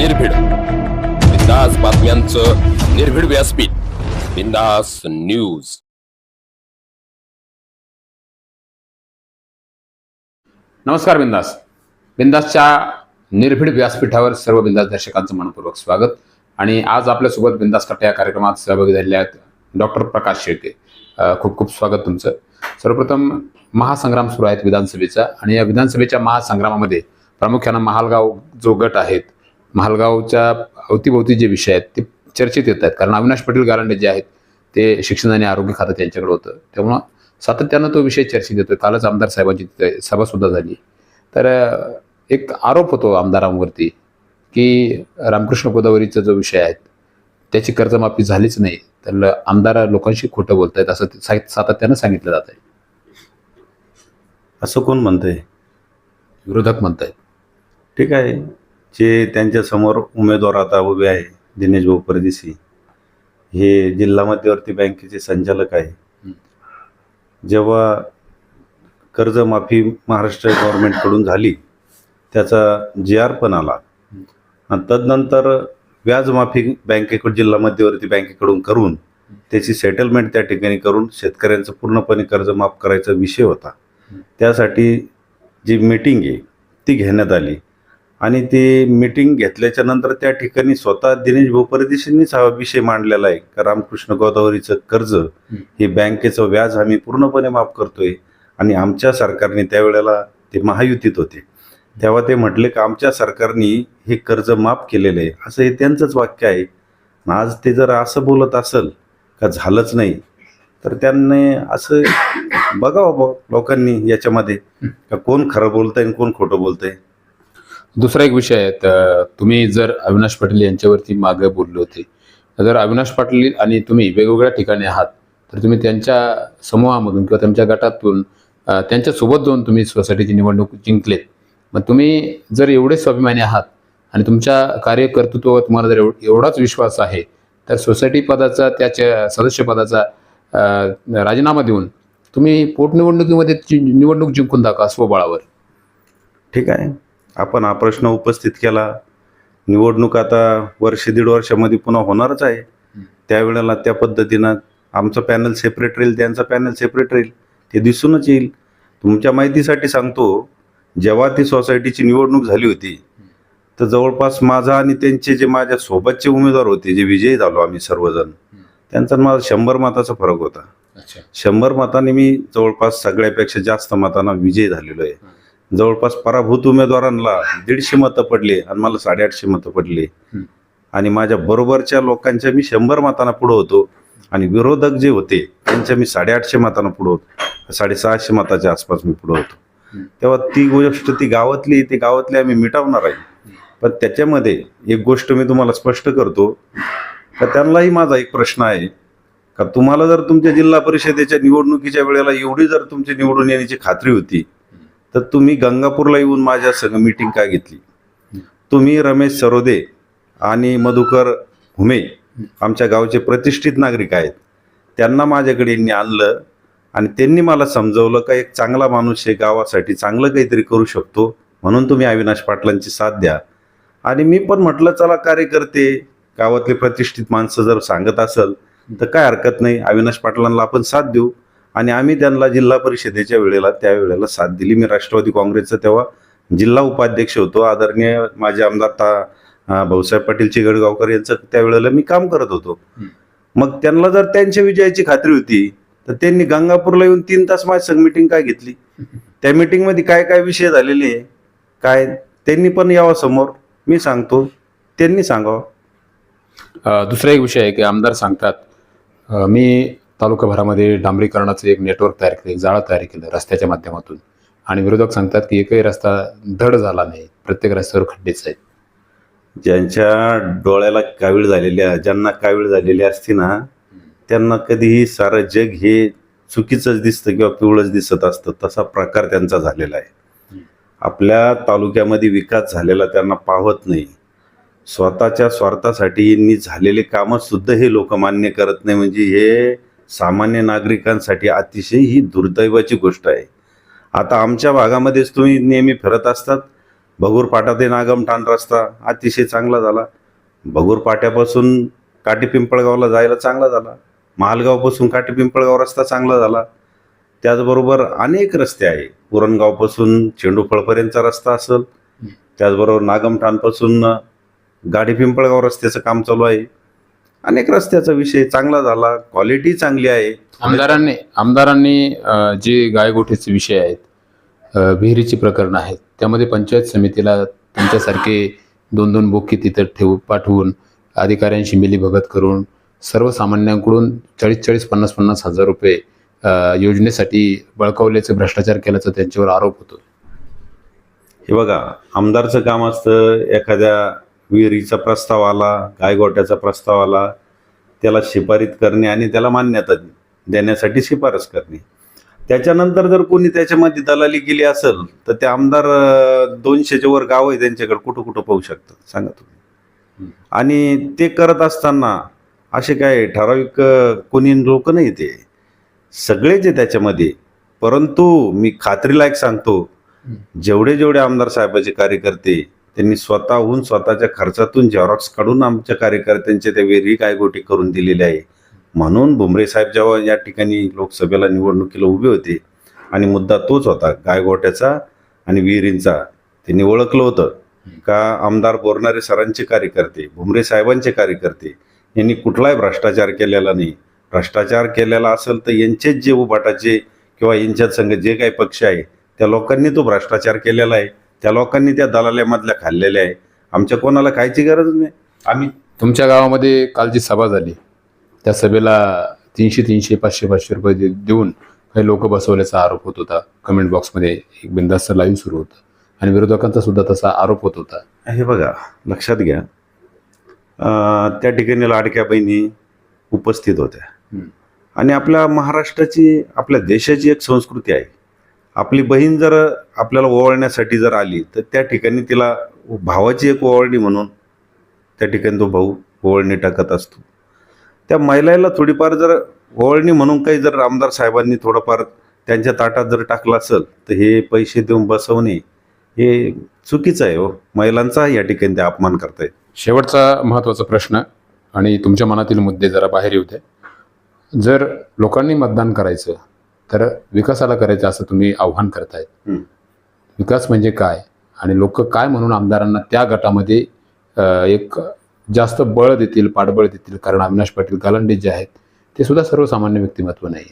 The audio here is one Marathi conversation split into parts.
निर्भीड. बिंदास बातम्यांचं निर्भीड व्यासपीठ. बिंदास न्यूज. नमस्कार बिंदास. बिंदासच्या निर्भीड व्यासपीठावर सर्व बिंदास दर्शकांचं मनपूर्वक स्वागत. आणि आज आपल्यासोबत बिंदास कट्टा या कार्यक्रमात सहभागी झालेले आहेत डॉक्टर प्रकाश शेळके. खूप खूप स्वागत तुमचं. सर्वप्रथम महासंग्राम सुरू आहेत विधानसभेचा. आणि या विधानसभेच्या महासंग्रामामध्ये प्रामुख्यानं महालगाव जो गट आहेत महालगावच्या अवतीभोवती जे विषय आहेत ते चर्चेत येत आहेत. कारण अविनाश पटेल गारंडे जे आहेत ते शिक्षण आणि आरोग्य खातं त्यांच्याकडे होतं. त्यामुळं सातत्यानं तो विषय चर्चेत येतोय. कालच आमदार साहेबांची सभासुद्धा झाली. तर एक आरोप होतो आमदारांवरती की रामकृष्ण गोदावरीचा जो विषय आहे त्याची कर्जमाफी झालीच नाही. तर ल- आमदार लोकांशी खोटं बोलतायत असं सातत्यानं सांगितलं जात आहे असं कोण म्हणतंय? विरोधक म्हणतायत. ठीक आहे. जे त्यांच्यासमोर उमेदवार आता उभे आहे दिनेश भाऊ परदेशी हे जिल्हा मध्यवर्ती बँकेचे संचालक आहे. जेव्हा कर्जमाफी महाराष्ट्र गव्हर्नमेंटकडून झाली त्याचा जी आर पण आला. आणि तदनंतर व्याजमाफी बँकेकडून जिल्हा मध्यवर्ती बँकेकडून करून त्याची सेटलमेंट त्या ठिकाणी करून शेतकऱ्यांचं पूर्णपणे कर्ज माफ करायचा विषय होता. त्यासाठी जी मीटिंग आहे ती घेण्यात आली. आणि ती मीटिंग घेतल्याच्या नंतर त्या ठिकाणी स्वतः दिनेश भाऊ परदेशींनीच हा विषय मांडलेला आहे. का रामकृष्ण गोदावरीचं कर्ज हे बँकेचं व्याज आम्ही पूर्णपणे माफ करतोय. आणि आमच्या सरकारने त्यावेळेला ते महायुतीत होते. तेव्हा ते म्हटले की आमच्या सरकारने हे कर्ज माफ केलेलं आहे. असं हे त्यांचंच वाक्य आहे. आज ते जर असं बोलत असेल का झालंच नाही तर त्यांनी असं बघावं लोकांनी याच्यामध्ये. का कोण खरं बोलतंय आणि कोण खोटं बोलतंय. दुसरा एक विषय आहे तर तुम्ही जर अविनाश पाटील यांच्यावरती मागे बोलले होते जर अविनाश पाटील आणि तुम्ही वेगवेगळ्या ठिकाणी आहात तर तुम्ही त्यांच्या समूहामधून किंवा त्यांच्या गटातून त्यांच्यासोबत जाऊन तुम्ही सोसायटीची निवडणूक जिंकलेत. मग तुम्ही जर एवढे स्वाभिमानी आहात आणि तुमच्या कार्यकर्तृत्वावर तुम्हाला जर एव- एवढाच विश्वास आहे तर सोसायटी पदाचा त्याच्या सदस्य पदाचा राजीनामा देऊन तुम्ही पोटनिवडणुकीमध्ये निवडणूक जिंकून दाखवा स्वबळावर. ठीक आहे. आपण हा प्रश्न उपस्थित केला. निवडणूक आता वर्ष दीड वर्षामध्ये पुन्हा होणारच आहे. त्यावेळेला त्या पद्धतीनं आमचं पॅनल सेपरेट राहील त्यांचं पॅनल सेपरेट राहील ते दिसूनच येईल. तुमच्या माहितीसाठी सांगतो जेव्हा ती सोसायटीची निवडणूक झाली होती तर जवळपास माझा आणि त्यांचे जे माझ्या सोबतचे उमेदवार होते जे विजयी झालो आम्ही सर्वजण त्यांचा माझा शंभर मताचा फरक होता. शंभर मतांनी मी जवळपास सगळ्यापेक्षा जास्त मतांना विजयी झालेलो आहे. जवळपास पराभूत उमेदवारांना दीडशे मतं पडली आणि मला साडेआठशे मतं पडली. आणि माझ्या बरोबरच्या लोकांच्या मी शंभर मतांना पुढं होतो आणि विरोधक जे होते त्यांच्या मी साडेआठशे मतांना पुढं होतो साडेसहाशे मताच्या आसपास मी पुढं होतो. तेव्हा ती गोष्ट ती गावातली ती गावातली आम्ही मिटावणार आहे पण त्याच्यामध्ये एक गोष्ट मी तुम्हाला स्पष्ट करतो का त्यांनाही माझा एक प्रश्न आहे का तुम्हाला जर तुमच्या जिल्हा परिषदेच्या निवडणुकीच्या वेळेला एवढी जर तुमची निवडून येण्याची खात्री होती तर तुम्ही गंगापूरला येऊन माझ्या संग मीटिंग का घेतली? तुम्ही रमेश सरोदे आणि मधुकर हुमे आमच्या गावचे प्रतिष्ठित नागरिक आहेत. त्यांना माझ्याकडे यांनी आणलं आणि त्यांनी मला समजवलं का एक चांगला माणूस आहे गावासाठी चांगलं काहीतरी करू शकतो म्हणून तुम्ही अविनाश पाटलांची साथ द्या. आणि मी पण म्हटलं चला कार्यकर्ते गावातले प्रतिष्ठित माणसं जर सांगत असेल तर काय हरकत नाही. अविनाश पाटलांना आपण साथ देऊ. आणि आम्ही त्यांना जिल्हा परिषदेच्या वेळेला त्यावेळेला साथ दिली. मी राष्ट्रवादी काँग्रेसचा तेव्हा जिल्हा उपाध्यक्ष होतो. आदरणीय माझे आमदार ता भाऊसाहेब पाटील चिगडगावकर यांचं त्यावेळेला मी काम करत होतो. मग त्यांना जर त्यांच्या विजयाची खात्री होती तर त्यांनी गंगापूरला येऊन तीन तास माझ्या संग मिटिंग काय घेतली? त्या मिटिंगमध्ये काय काय विषय झालेले आहे? काय? त्यांनी पण यावं समोर. मी सांगतो. त्यांनी सांगावं. दुसरा एक विषय आहे की आमदार सांगतात. मी तालुकाभरामध्ये डांबरीकरणाचं एक नेटवर्क तयार केलं एक जाळं तयार केलं रस्त्याच्या माध्यमातून. आणि विरोधक सांगतात की एकही रस्ता धड झाला नाही प्रत्येक रस्त्यावर खड्डेच आहेत. ज्यांच्या डोळ्याला कावीळ झालेल्या ज्यांना कावीळ झालेली असते ना त्यांना कधीही सारं जग हे चुकीचंच दिसतं किंवा पिवळंच दिसत असतं तसा प्रकार त्यांचा झालेला आहे. आपल्या तालुक्यामध्ये विकास झालेला त्यांना पाहत नाही. स्वतःच्या स्वार्थासाठी यांनी झालेले कामंसुद्धा हे लोक मान्य करत नाही. म्हणजे हे सामान्य नागरिकांसाठी अतिशय ही दुर्दैवाची गोष्ट आहे. आता आमच्या भागामध्येच तुम्ही नेहमी फिरत असतात. भगूरपाटा ते नागमठाण रस्ता अतिशय चांगला झाला. भगूरपाट्यापासून काटी पिंपळगावला जायला चांगला झाला. महालगावपासून काटी पिंपळगाव रस्ता चांगला झाला. त्याचबरोबर अनेक रस्ते आहे. पुरणगावपासून चेंडूफळपर्यंतचा रस्ता असेल. त्याचबरोबर नागमठाणपासून गाडी पिंपळगाव रस्त्याचं काम चालू आहे. अनेक रस्त्याचा विषय चांगला झाला क्वालिटी चांगली आहे. आमदारांनी आमदारांनी जे गायगोठीचे विषय आहेत विहिरीची प्रकरणं आहेत त्यामध्ये पंचायत समितीला तुमच्यासारखे दोन दोन बोकी तिथं ठेवू पाठवून अधिकाऱ्यांशी मिलीभगत करून सर्वसामान्यांकडून चाळीस चाळीस पन्नास पन्नास हजार रुपये योजनेसाठी बळकावल्याचे भ्रष्टाचार केल्याचा त्यांच्यावर आरोप होतो. हे बघा आमदारचं काम असतं एखाद्या विहिरीचा प्रस्ताव आला गायगोट्याचा प्रस्ताव आला त्याला शिफारीत करणे आणि त्याला मान्यता देण्यासाठी शिफारस करणे. त्याच्यानंतर जर कोणी त्याच्यामध्ये दलाली केली असेल तर ते आमदार दोनशेच्या वर गाव आहे त्यांच्याकडे कुठं कुठं पाहू शकतात सांगा तुम्ही. आणि ते करत असताना असे काय ठराविक कोणी लोक नाही ते. सगळेच आहे त्याच्यामध्ये परंतु मी खात्रीलायक सांगतो जेवढे जेवढे आमदार साहेबाचे कार्यकर्ते त्यांनी स्वतःहून स्वतःच्या खर्चातून झेरॉक्स काढून आमच्या कार्यकर्त्यांचे त्या विहिरी गायगोटी करून दिलेले आहे. म्हणून भुमरे साहेब जेव्हा या ठिकाणी लोकसभेला निवडणुकीला उभे होते आणि मुद्दा तोच होता गायगोट्याचा आणि विहिरींचा त्यांनी ओळखलं होतं का आमदार बोरणारे सरांचे कार्यकर्ते भुमरे साहेबांचे कार्यकर्ते यांनी कुठलाही भ्रष्टाचार केलेला नाही. भ्रष्टाचार केलेला असेल तर यांचेच जे उभाटाचे किंवा यांच्यात संघ जे काही पक्ष आहे त्या लोकांनी तो भ्रष्टाचार केलेला आहे. त्या लोकांनी त्या दलाल्यामधल्या खाल्लेल्या आहे. आमच्या कोणाला खायची गरज नाही. आम्ही तुमच्या गावामध्ये काल जी सभा झाली. त्या सभेला तीनशे तीनशे पाचशे पाचशे रुपये दे- देऊन काही लोक बसवल्याचा आरोप होत होता. कमेंट बॉक्समध्ये एक बिंदास्त लाईव्ह सुरू होतं. आणि विरोधकांचा सुद्धा तसा आरोप होत होता. हे बघा लक्षात घ्या. अं, त्या ठिकाणी लाडक्या बहिणी उपस्थित होत्या. हम्म. आणि आपल्या महाराष्ट्राची आपल्या देशाची एक संस्कृती आहे. आपली बहीण जर आपल्याला ओवाळण्यासाठी जर आली तर त्या ठिकाणी तिला भावाची एक ओवाळणी म्हणून त्या ठिकाणी तो भाऊ ओवाळणी टाकत असतो. त्या महिलाला थोडीफार जर ओवाळणी म्हणून काही जर आमदार साहेबांनी थोडंफार त्यांच्या ताटात जर टाकलं असेल तर हे पैसे देऊन बसवणे हे चुकीचं आहे हो. महिलांचा या ठिकाणी ते अपमान करतायत. शेवटचा महत्त्वाचा प्रश्न आणि तुमच्या मनातील मुद्दे जरा बाहेर येऊ द्या. जर लोकांनी मतदान करायचं तर विकासाला करायचं असं तुम्ही आव्हान करतायत. विकास म्हणजे काय? आणि लोक काय म्हणून आमदारांना त्या गटामध्ये एक जास्त बळ देतील पाठबळ देतील? कारण अविनाश पाटील गालांडे जे आहेत ते सुद्धा सर्वसामान्य व्यक्तिमत्व नाही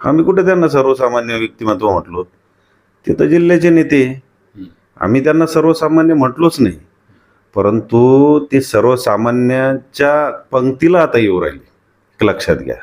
आम्ही कुठे त्यांना सर्वसामान्य व्यक्तिमत्व म्हटलो? ते तर जिल्ह्याचे नेते. आम्ही त्यांना सर्वसामान्य म्हटलोच नाही. परंतु ते सर्वसामान्यांच्या पंक्तीला आता येऊ राहिले. लक्षात घ्या.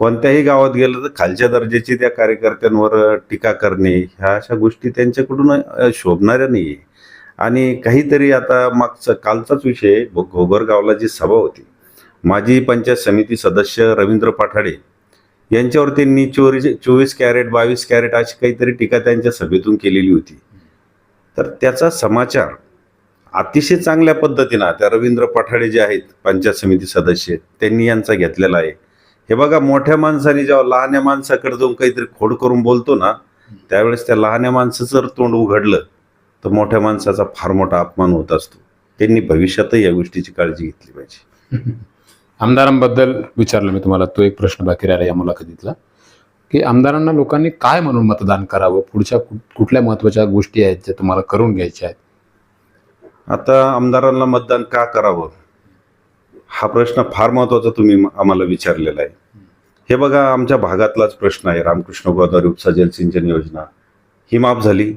कोणत्याही गावात गेलं तर खालच्या दर्जाची त्या कार्यकर्त्यांवर टीका करणे ह्या अशा गोष्टी त्यांच्याकडून शोभणाऱ्या नाही आहे आणि काहीतरी आता मागचा कालचाच विषय घोगरगावला जी सभा होती. माजी पंचायत समिती सदस्य रवींद्र पाठाडे यांच्यावर त्यांनी चोरी चोवीस कॅरेट बावीस कॅरेट अशी काहीतरी टीका त्यांच्या सभेतून केलेली होती. तर त्याचा समाचार अतिशय चांगल्या पद्धतीनं त्या रवींद्र पाठाडे जे आहेत पंचायत समिती सदस्य त्यांनी यांचा घेतलेला आहे. हे बघा मोठ्या माणसाने जेव्हा लहान्या माणसाकडे जाऊन काहीतरी खोड करून बोलतो ना त्यावेळेस त्या लहान्या माणसाचं जर तोंड उघडलं तर मोठ्या माणसाचा फार मोठा अपमान होत असतो. त्यांनी भविष्यातही या गोष्टीची काळजी घेतली पाहिजे. आमदारांबद्दल विचारलं मी तुम्हाला. तो एक प्रश्न बाकी राहिला या मुलाखतीतला. की आमदारांना लोकांनी काय म्हणून मतदान करावं? पुढच्या कुठल्या महत्त्वाच्या गोष्टी आहेत ज्या तुम्हाला करून घ्यायच्या आहेत? आता आमदारांना मतदान का करावं? हा प्रश्न फार महत्त्वाचा तुम्ही आम्हाला विचारलेला आहे. हे बघा आमच्या भागातलाच प्रश्न आहे रामकृष्ण गोदावरी उपसा जलसिंचन योजना. ही माफ झाली.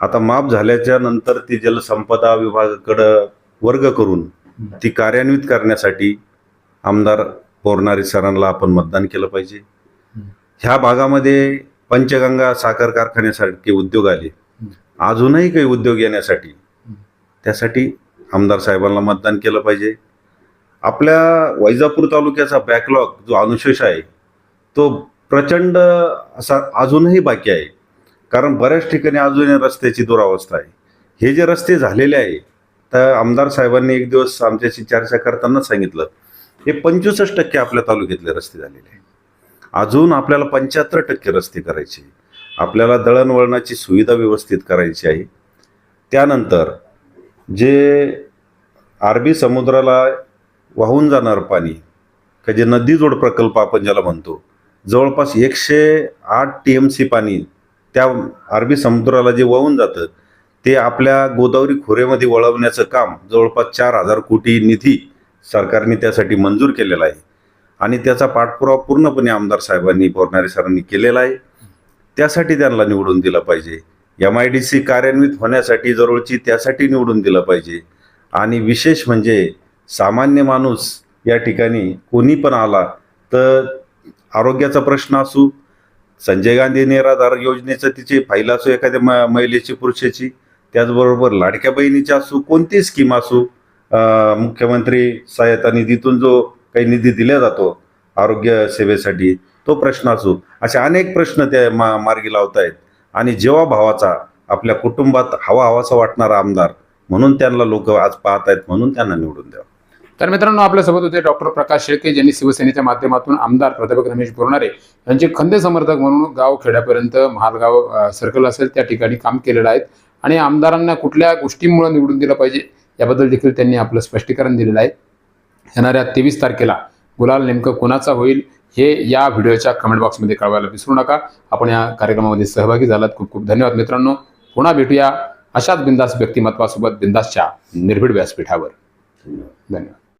आता माफ झाल्याच्यानंतर ती जलसंपदा विभागाकडं वर्ग करून ती कार्यान्वित करण्यासाठी आमदार बोरणारे सरांना आपण मतदान केलं पाहिजे. ह्या भागामध्ये पंचगंगा साखर कारखान्यासारखे उद्योग आले. अजूनही काही उद्योग येण्यासाठी त्यासाठी आमदार साहेबांना मतदान केलं पाहिजे. आपल्या वैजापूर तालुक्याचा बॅकलॉग जो अनुशेष आहे तो प्रचंड असा अजूनही बाकी आहे. कारण बऱ्याच ठिकाणी अजूनही रस्त्याची दुरावस्था आहे. हे जे रस्ते झालेले आहे तर आमदार साहेबांनी एक दिवस आमच्याशी चर्चा करताना सांगितलं हे पंचवीसच टक्के आपल्या तालुक्यातले रस्ते झालेले आहे अजून आपल्याला पंच्याहत्तर टक्के रस्ते करायचे आपल्याला दळणवळणाची सुविधा व्यवस्थित करायची आहे. त्यानंतर जे अरबी समुद्राला वाहून जाणारं पाणी. का जे नदीजोड प्रकल्प आपण ज्याला म्हणतो. जवळपास एकशे आठ टी एम सी पाणी त्या अरबी समुद्राला जे वाहून जातं ते आपल्या गोदावरी खोऱ्यामध्ये वळवण्याचं काम जवळपास चार हजार कोटी निधी सरकारने त्यासाठी मंजूर केलेला आहे. आणि त्याचा पाठपुरावा पूर्णपणे आमदार साहेबांनी बोरणारे सरांनी केलेला आहे. त्यासाठी त्यांना निवडून दिलं पाहिजे. एम आय डी सी कार्यान्वित होण्यासाठी जवळची त्यासाठी निवडून दिलं पाहिजे. आणि विशेष म्हणजे सामान्य माणूस या ठिकाणी कोणी पण आला तर आरोग्याचा प्रश्न असू संजय गांधी निराधार योजनेचं तिची फाईल असो एखाद्या म महिलेची पुरुषाची त्याचबरोबर लाडक्या बहिणीची असू कोणती स्कीम असू मुख्यमंत्री सहायता निधीतून जो काही निधी दिला जातो आरोग्य सेवेसाठी तो प्रश्न असू असे अनेक प्रश्न त्या मा मार्गी लावत आहेत आणि जेव्हा भावाचा आपल्या कुटुंबात हवा हवासा वाटणारा आमदार म्हणून त्यांना लोक आज पाहत आहेत म्हणून त्यांना निवडून द्यावं. तर मित्रांनो आपल्यासोबत होते डॉक्टर प्रकाश शेळके ज्यांनी शिवसेनेच्या माध्यमातून आमदार प्राध्यापक रमेश बोरणारे यांचे खंदे समर्थक म्हणून गाव खेड्यापर्यंत महालगाव सर्कल असेल त्या ठिकाणी काम केलेलं आहे आणि आमदारांना कुठल्या गोष्टींमुळे निवडून दिलं पाहिजे याबद्दल देखील त्यांनी आपलं स्पष्टीकरण दिलेलं आहे. येणाऱ्या तेवीस तारखेला गुलाल नेमकं कोणाचा होईल हे या व्हिडिओच्या कमेंट बॉक्समध्ये कळवायला विसरू नका. आपण या कार्यक्रमामध्ये सहभागी झालात. खूप खूप धन्यवाद मित्रांनो. पुन्हा भेटूया अशाच बिंदास व्यक्तिमत्वासोबत बिंदासच्या निर्भीड व्यासपीठावर. धन्यवाद.